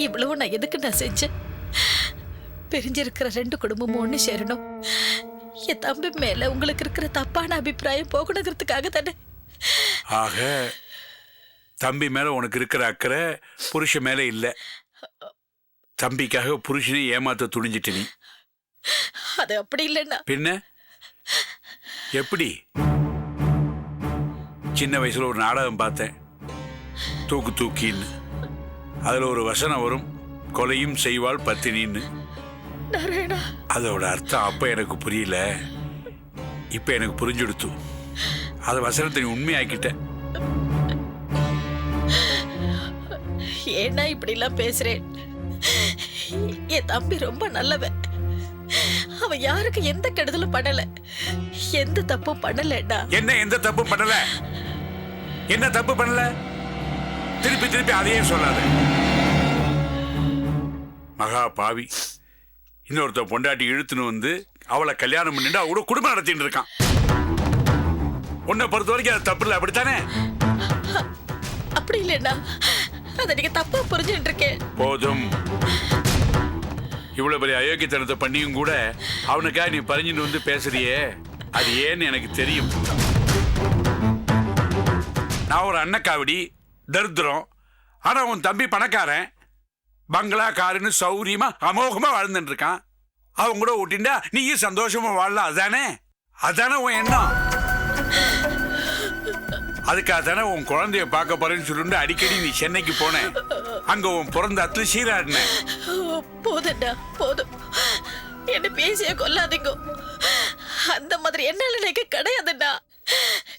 இவ்வளவு நான் எதுக்கு நான் செஞ்சேன் பிரிஞ்சிருக்கிற ரெண்டு குடும்பமும் ஒண்ணு சேரணும். என் தம்பி மேல உங்களுக்கு இருக்கிற தப்பான அபிப்பிராயம் போகணுங்கிறதுக்காக தானே. ஆக தம்பி மேல உனக்கு இருக்கிற அக்கறை புருஷன் மேல இல்ல. தம்பிக்காக புருஷனை ஏமாத்த துணிஞ்சிட்டு நீ. அது அப்படி இல்லைன்னா. பின்ன? எப்படி? சின்ன வயசுல ஒரு நாடகம் பார்த்தேன். தூக்கு தூக்கின்னு. அதுல ஒரு வசனம் வரும். கொலையும் செய்வாள் பத்தினின்னு. அதோட அர்த்தம் அப்ப எனக்கு புரியல. இப்ப எனக்கு புரிஞ்சுடுத்து. அது வசனத்தை நீ உண்மையாக்கிட்ட. ஏன்னா இப்படி எல்லாம் பேசுறேன். என் தம்பி ரொம்ப நல்லவன். அவன் யாருக்கு எந்த கெடுதலும் பண்ணல. எந்த தப்பும் பண்ணலடா. என்ன எந்த தப்பும் பண்ணல? என்ன தப்பு பண்ணல? திருப்பி திருப்பி அதையே சொல்லாத. மகா பாவி. இன்னொருத்த பொண்டாட்டி இழுத்துன்னு வந்து அவளை கல்யாணம் பண்ணிட்டு அவ கூட குடும்பம் நடத்திட்டு இருக்கான். உன்னை பொறுத்த வரைக்கும் அது தப்பு இல்லை அப்படித்தானே? அப்படி இல்லைண்ணா. அதை நீங்க தப்பா புரிஞ்சுட்டு இருக்கேன். போதும். இவ்வளவு பெரிய அயோக்கியத்தனத்தை பண்ணியும் கூட அவனுக்காக நீ பறிஞ்சுன்னு வந்து பேசுறியே அது ஏன்னு எனக்கு தெரியும். நான் ஒரு அன்னக்காவடி தரித்திரம் ஆனா உன் தம்பி பணக்காரன் பங்களா காருன்னு சௌரியமா அமோகமா வாழ்ந்துட்டு இருக்கான் அவன் கூட ஓட்டிண்டா நீயும் சந்தோஷமா வாழலாம் அதானே? அதானே உன் எண்ணம்? அதுக்காக தானே உன் குழந்தைய பார்க்க போறேன்னு சொல்லிட்டு அடிக்கடி நீ சென்னைக்கு போனேன். அங்க உன் பிறந்த அத்துல சீராடின. போதுடா போதும். என்ன பேசிய கொல்லாதீங்க அந்த மாதிரி என்ன நினைக்க கிடையாதுடா.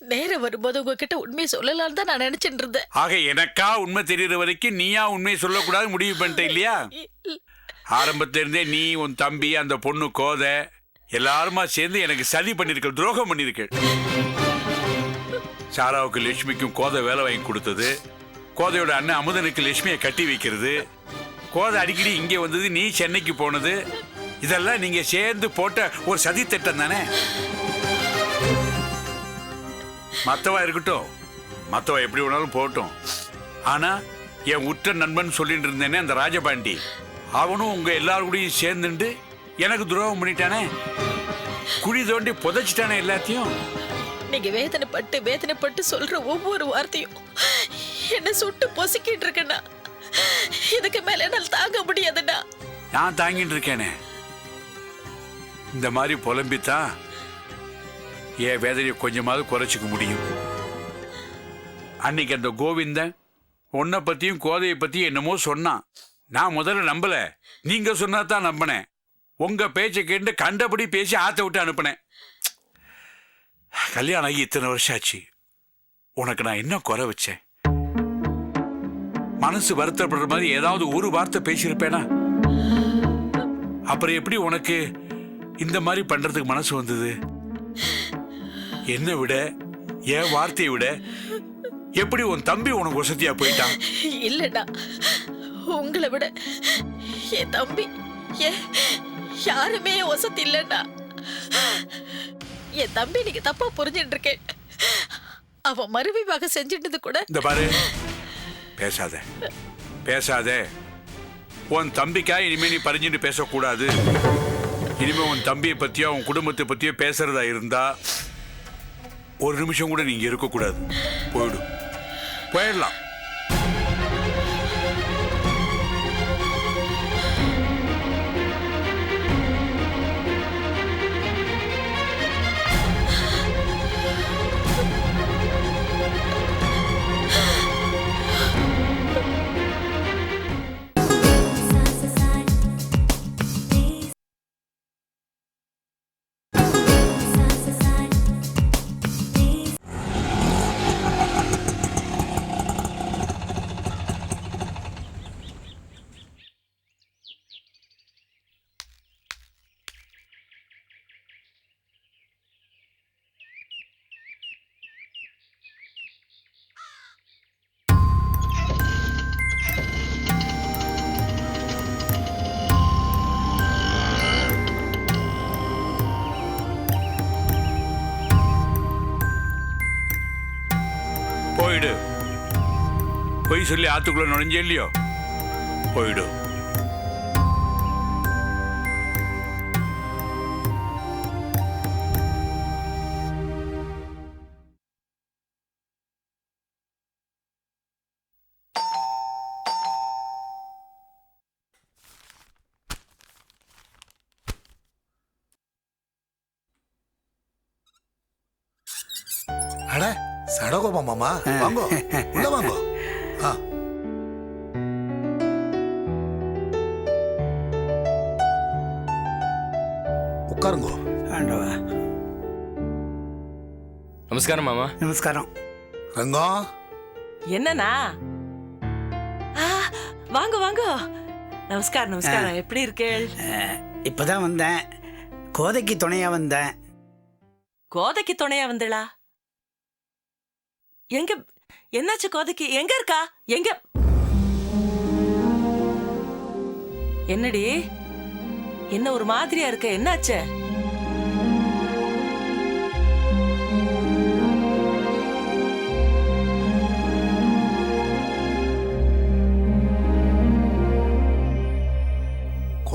நேரம் வரும்போது உங்ககிட்ட உண்மையை சொல்லலாம்னு தான் நான் நினைச்சிட்டு இருந்தேன். ஆக எனக்கா உண்மை தெரியற வரைக்கும் நீயா உண்மையை சொல்லக்கூடாது முடிவு பண்ணிட்ட இல்லையா? ஆரம்பத்திலிருந்தே நீ உன் தம்பி அந்த பொண்ணு கோதை எல்லாருமா சேர்ந்து எனக்கு சதி பண்ணிருக்க துரோகம் பண்ணிருக்க சாராவுக்கு லட்சுமிக்கும் கோதை வேலை வாங்கி கொடுத்தது. கோதையோட அண்ணன் அமுதனுக்கு லட்சுமியை கட்டி வைக்கிறது. கோதை அடிக்கடி இங்கே வந்தது நீ சென்னைக்கு போனது. இதெல்லாம் நீங்க சேர்ந்து போட்ட ஒரு சதி திட்டம் தானே? மத்தவா இருக்கட்டும். மத்தவா எப்படி வேணாலும் போகட்டும். ஆனா என் உற்ற நண்பன் சொல்லிட்டு இருந்தேனே அந்த ராஜபாண்டி. அவனும் உங்க எல்லாரும் கூடயும் சேர்ந்துண்டு எனக்கு துரோகம் பண்ணிட்டானே. குழி தோண்டி புதைச்சிட்டானே எல்லாத்தையும். நீங்க வேதனைப்பட்டு வேதனைப்பட்டு சொல்ற ஒவ்வொரு வார்த்தையும் என்ன சுட்டு பொசுக்கிட்டு இருக்கேண்ணா இதுக்கு மேல என்னால் தாங்க முடியாதுண்ணா நான் தாங்கிட்டு இருக்கேனே. இந்த மாதிரி புலம்பித்தான் என் வேதனையை கொஞ்சமாவது குறைச்சிக்க முடியும். அன்னைக்கு அந்த கோவிந்தன் உன்னை பத்தியும் கோதையை பத்தியும் என்னமோ சொன்னான். நான் முதல்ல நம்பல. நீங்க சொன்னா தான் நம்பினேன். உங்க பேச்சை கேட்டு கண்டபடி பேசி ஆத்த விட்டு அனுப்பினேன். கல்யாணம் ஆகி இத்தனை வருஷம் ஆச்சு உனக்கு நான் என்ன குறை வச்சேன். மனசு வருத்தப்படுற மாதிரி ஏதாவது ஒரு வார்த்தை பேசியிருப்பேனா? அப்புறம் எப்படி உனக்கு இந்த மாதிரி பண்றதுக்கு மனசு வந்தது? என்னை விட என் வார்த்தையை விட எப்படி உன் தம்பி உனக்கு வசதியா போயிட்டான்? இல்லடா. உங்களை விட என் தம்பி ஏன் யாருமே வசதி இல்லைண்ணா என் தம்பி நீங்க தப்பா புரிஞ்சுட்டு இருக்கேன் அவன் மறுவிவாக செஞ்சிட்டது கூட இந்த பாரு பேசாத. பேசாத. உன் தம்பிக்கா இனிமே நீ பறிஞ்சுட்டு பேசக்கூடாது. இனிமே உன் தம்பியை பத்தியோ உன் குடும்பத்தை பத்தியோ பேசுறதா இருந்தா ஒரு நிமிஷம் கூட நீங்க இருக்கக்கூடாது. போயிடும் போயிடலாம். சொல்லி ஆத்துக்குள்ள நுழைஞ்சே இல்லையோ? போயிடு. அட சடகோபா மாமா. வாங்கோ. உள்ள வாங்கோ. உட்காருங்கோ ஆண்டவா. நமஸ்காரம் மாமா. நமஸ்காரம். ரங்கம் என்னண்ணா? ஆ, வாங்க வாங்க. நமஸ்காரம் நமஸ்காரம். எப்படி இருக்கேள் இப்பதான் வந்தேன். கோதைக்கு துணையா வந்தேன். கோதைக்கு துணையா வந்தளா? எங்க என்னாச்சு கோதைக்கு? எங்க இருக்கா? எங்க? என்னடி? என்ன ஒரு மாதிரியா இருக்க? என்னாச்சு?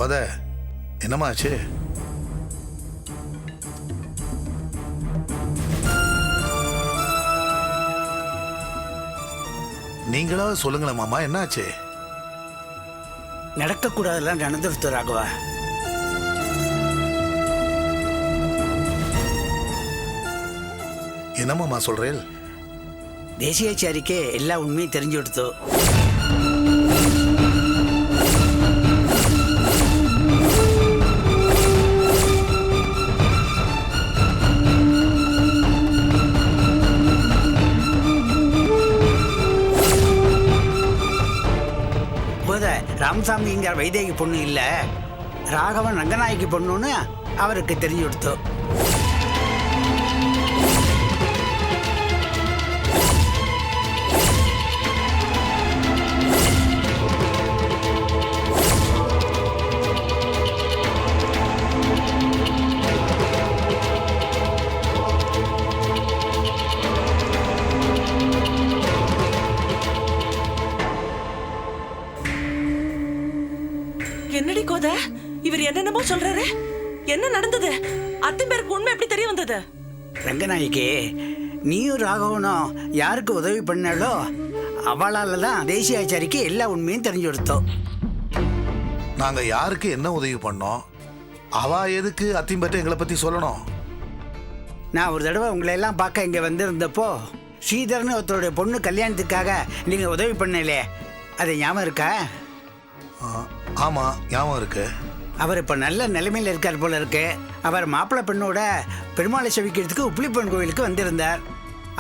கோதை என்னமாச்சு? நீங்களாவது சொல்லுங்களேன் மாமா என்னாச்சு? நடக்கக்கூடாதெல்லாம் நடந்துருத்து ராகவா. என்ன மாமா சொல்றேன் தேசியாச்சாரிக்கே எல்லா உண்மையும் தெரிஞ்சு கொடுத்தோ. ராமசாமிங்கிற வைதேகி பொண்ணு இல்லை. ராகவன் ரங்கநாயகி பொண்ணுன்னு அவருக்கு தெரிஞ்சு கொடுத்தோம் ரங்கநாயகி நீயும் ராகவனும் யாருக்கு உதவி பண்ணாலோ அவளால தான் தேசியாச்சாரிக்கு எல்லா உண்மையும் தெரிஞ்சு கொடுத்தோம். நாங்க யாருக்கு என்ன உதவி பண்ணோம்? அவ எதுக்கு அத்திம்பட்டு எங்களை பத்தி சொல்லணும்? நான் ஒரு தடவை உங்களை எல்லாம் பார்க்க இங்கே வந்திருந்தப்போ ஸ்ரீதர்னு ஒருத்தருடைய பொண்ணு கல்யாணத்துக்காக நீங்கள் உதவி பண்ணலே அது ஞாபகம் இருக்கா? ஆ, ஆமா ஞாபகம் இருக்கு. அவர் இப்போ நல்ல நிலைமையில் இருக்கார் போல இருக்கு. அவர் மாப்பிள்ளை பெண்ணோட பெருமாளை செவிக்கிறதுக்கு உப்பிலிப்பன் கோயிலுக்கு வந்திருந்தார்.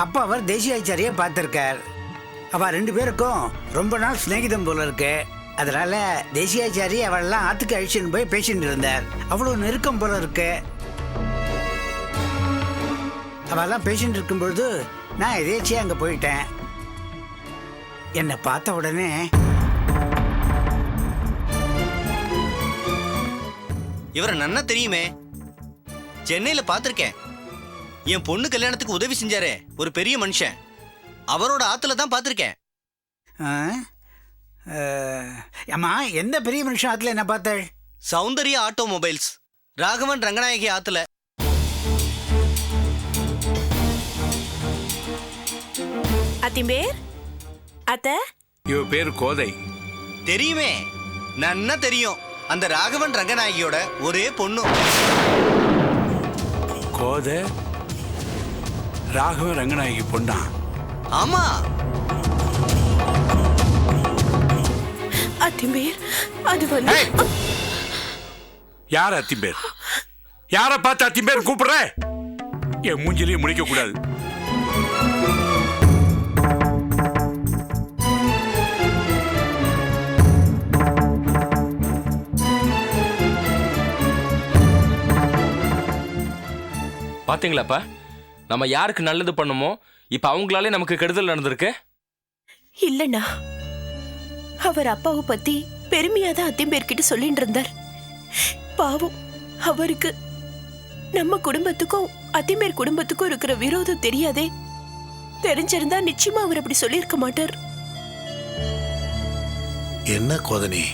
அப்போ அவர் தேசியாச்சாரியை பார்த்துருக்கார். அவள் ரெண்டு பேருக்கும் ரொம்ப நாள் சிநேகிதம் போல இருக்கு. அதனால தேசியாச்சாரி அவளெல்லாம் ஆத்துக்கு அழிச்சுன்னு போய் பேசிட்டு இருந்தார். அவ்வளோ நெருக்கம் போல இருக்கு. அவெல்லாம் பேசிட்டு இருக்கும்பொழுது நான் எதேச்சியாக அங்கே போயிட்டேன். என்னை பார்த்த உடனே இவரை நன்னா தெரியுமே. சென்னையில பார்த்திருக்கேன் என் பொண்ணு கல்யாணத்துக்கு உதவி செஞ்சாரே ஒரு பெரிய மனுஷன். அவரோட ஆத்துல தான் பார்த்திருக்கேன் அம்மா எந்த பெரிய மனுஷன் ஆத்துல என்ன பார்த்தாள்? சௌந்தர்யா ஆட்டோமொபைல்ஸ். ராகவன் ரங்கநாயகி ஆத்துல. அத்திம்பேர் அத்த? இவ பேர் கோதை. தெரியுமே. நன்னா தெரியும். அந்த ராகவன் ரங்கநாயகியோட ஒரே பொண்ணு. கோதை ராகவ ரங்கநாயகி பொண்ணா? ஆமா. அத்திம்பேர் அது வந்து யார் அத்திம்பேர்? யார பார்த்து அத்திம்பேர் கூப்பிடுற? என் மூஞ்சிலையும் முடிக்க கூடாது. பாத்தீங்களாப்பா? நம்ம யாருக்கு நல்லது பண்ணுமோ இப்ப அவங்களாலே நமக்கு கெடுதல் நடந்திருக்கு? இல்லண்ணா. அவர் அப்பாவை பத்தி பெருமையா தான் அத்திம்பேர் கிட்ட சொல்லிட்டு இருந்தார். பாவம் அவருக்கு நம்ம குடும்பத்துக்கும் அத்திம்பேர் குடும்பத்துக்கும் இருக்கிற விரோதம் தெரியாதே. தெரிஞ்சிருந்தா நிச்சயமா அவர் அப்படி சொல்லியிருக்க மாட்டார். என்ன கோதனி?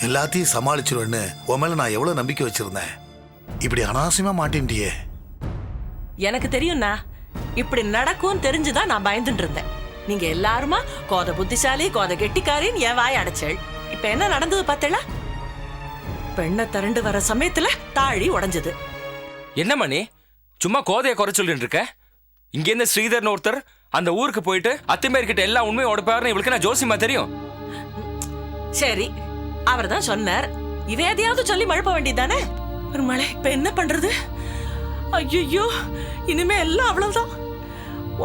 எல்லாத்தையும் சமாளிச்சிருவேன்னு உன் மேல நான் எவ்வளவு நம்பிக்கை வச்சிருந்தேன்? இப்படி அனாவசியமா மாட்டின்ட்டியே. எனக்கு தெரியும்ண்ணா. இப்படி நடக்கும் தெரிஞ்சுதான் நான் பயந்துட்டு இருந்தேன். நீங்க எல்லாருமா கோத புத்திசாலி கோத கெட்டிக்காரின்னு என் வாய் அடைச்சள். இப்ப என்ன நடந்தது பார்த்தல பெண்ணை திரண்டு வர சமயத்துல தாழி உடைஞ்சது. என்ன மணி? சும்மா கோதையை குறை சொல்லிட்டு இருக்க? இங்கேருந்து ஸ்ரீதர்னு ஒருத்தர் அந்த ஊருக்கு போயிட்டு அத்திமேர்கிட்ட எல்லா உண்மையும் உடப்பாருன்னு இவளுக்கு நான் ஜோசியமா தெரியும். சரி அவர் தான் சொன்னார். இவ எதையாவது சொல்லி மழுப்ப வேண்டியதானே பெருமாளே இப்ப என்ன பண்றது? ஐயோ இனிமே எல்லாம் அவ்வளவுதான்.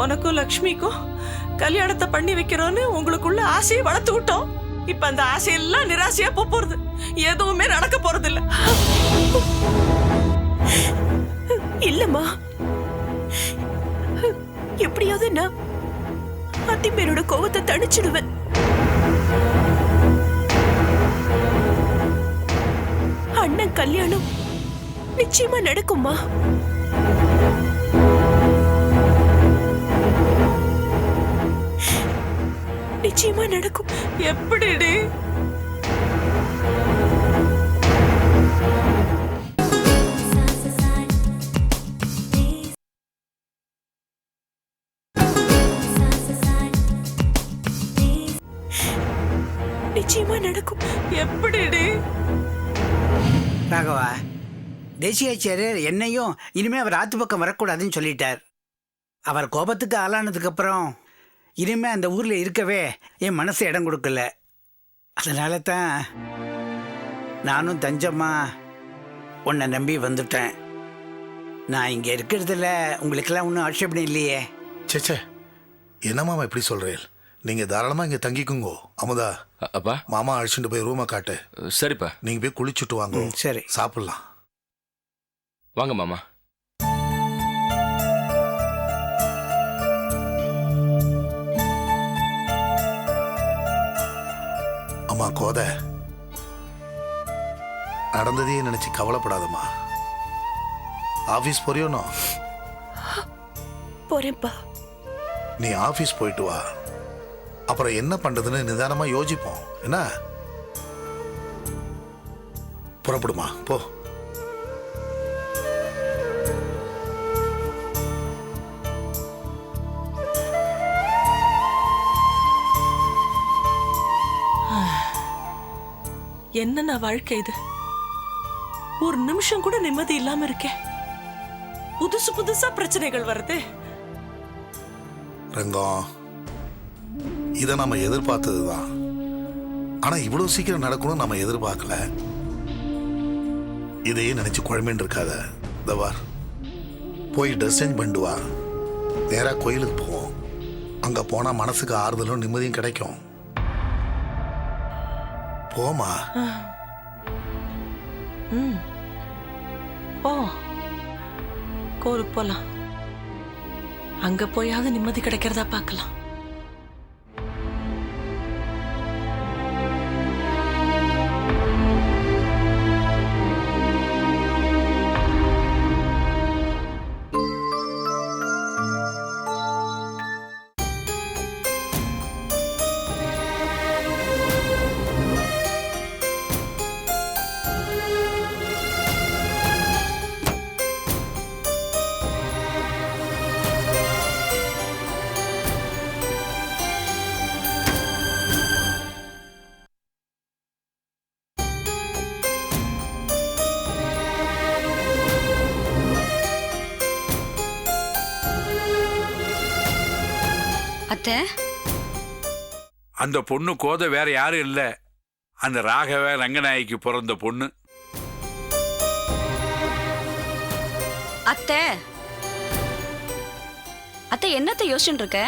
உனக்கும் லக்ஷ்மிக்கும் கல்யாணத்தை பண்ணி வைக்கிறோன்னு உங்களுக்குள்ள ஆசையை வளர்த்து விட்டோம். இப்ப அந்த ஆசையெல்லாம் நிராசையா போக போறது. எதுவுமே நடக்க போறது இல்ல இல்லம்மா. எப்படியாவது நான் அத்திமேரோட கோவத்தை தணிச்சிடுவேன். அண்ணன் கல்யாணம் நிச்சயமா நடக்குமா நிச்சயமா நடக்கும் எப்படிடி நிச்சயமா நடக்கும் எப்படிடி ராகவா தேசியாச்சாரியர் என்னையும் இனிமே அவர் ஆத்து பக்கம் வரக்கூடாதுன்னு சொல்லிட்டார். அவர் கோபத்துக்கு ஆளானதுக்கு அப்புறம் இனிமே அந்த ஊர்ல இருக்கவே என் மனசு இடம் கொடுக்கல. அதனால தான் நானும் தஞ்சம்மா உன்னை நம்பி வந்துட்டேன். நான் இங்கே இருக்கிறதுல உங்களுக்கெல்லாம் ஒன்றும் ஆட்சேபணம் இல்லையே. சேச்சே என்னமாமா இப்படி சொல்றேன் நீங்க தாராளமா இங்க தங்கிக்குங்கோ. அமுதா அப்பா? மாமா அழைச்சிட்டு போய் ரூமை காட்டு. சரிப்பா. நீங்க போய் குளிச்சுட்டு வாங்க. சரி. சாப்பிடலாம். வாங்க மாமா. அம்மா கோத. நடந்ததையே நினைச்சு கவலைப்படாதம்மா. ஆபீஸ் போறியோனோ? போறேன்ப்பா. நீ ஆபீஸ் போயிட்டு வா. அப்புறம் என்ன பண்றதுன்னு நிதானமா யோசிப்போம். என்ன? புறப்படுமா? போ. என்னென்ன வாழ்க்கை இது? ஒரு நிமிஷம் கூட நிம்மதி இல்லாம இருக்கேன் புதுசு புதுசா பிரச்சனைகள் வருது. ரங்கம் இதை நம்ம எதிர்பார்த்தது தான் ஆனா இவ்வளவு சீக்கிரம் நடக்கணும்னு நம்ம எதிர்பார்க்கல. இதையே நினைச்சு குழம்பின்னு இருக்காத தவார். போய் ட்ரெஸ் சேஞ்ச் பண்ணிட்டு வா. நேராக கோயிலுக்கு போவோம் அங்க போனா மனசுக்கு ஆறுதலும் நிம்மதியும் கிடைக்கும். போமா. ம். போ. கோருக்கு போலாம். அங்க போயாவது நிம்மதி கிடைக்கிறதா பார்க்கலாம். அத்தை அந்த பொண்ணு கோதை வேற யாரும் இல்ல. அந்த ராகவ ரங்கநாயகிக்கு பிறந்த பொண்ணு. அத்தை. அத்தை என்னத்தை யோசிச்சுட்டு இருக்க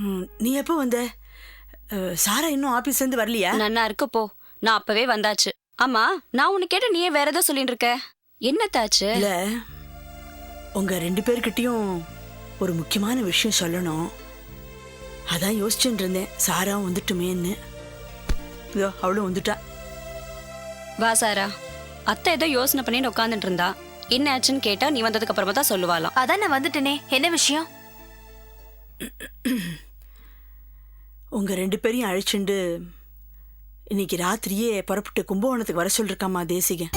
ம், நீ எப்போ வந்த? அஹ், சாரா இன்னும் ஆபீஸ்ல இருந்து வரலையா? நன்னா இருக்கு போ. நான் அப்பவே வந்தாச்சு. ஆமா நான் உன்னை கேட்ட நீயே வேற ஏதோ சொல்லிட்டு இருக்க என்னத்தாச்சு? இல்ல உங்க ரெண்டு பேர்கிட்டயும் ஒரு முக்கியமான விஷயம் சொல்லணும். அதான் யோசிச்சுட்டு இருந்தேன். சாராவும் வந்துட்டுமேன்னு. இதோ அவளும் வந்துட்டா. வா சாரா. அத்தை ஏதோ யோசனை பண்ணிட்டு உட்காந்துட்டு இருந்தா. என்ன ஆச்சுன்னு கேட்டா நீ வந்ததுக்கு அப்புறமா தான் சொல்லுவாளாம். அதான் நான் வந்துட்டேனே. என்ன விஷயம்? உங்க ரெண்டு பேரையும் அழிச்சுண்டு இன்னைக்கு ராத்திரியே புறப்பட்டு கும்பகோணத்துக்கு வர சொல்லிருக்காமா தேசிகன்.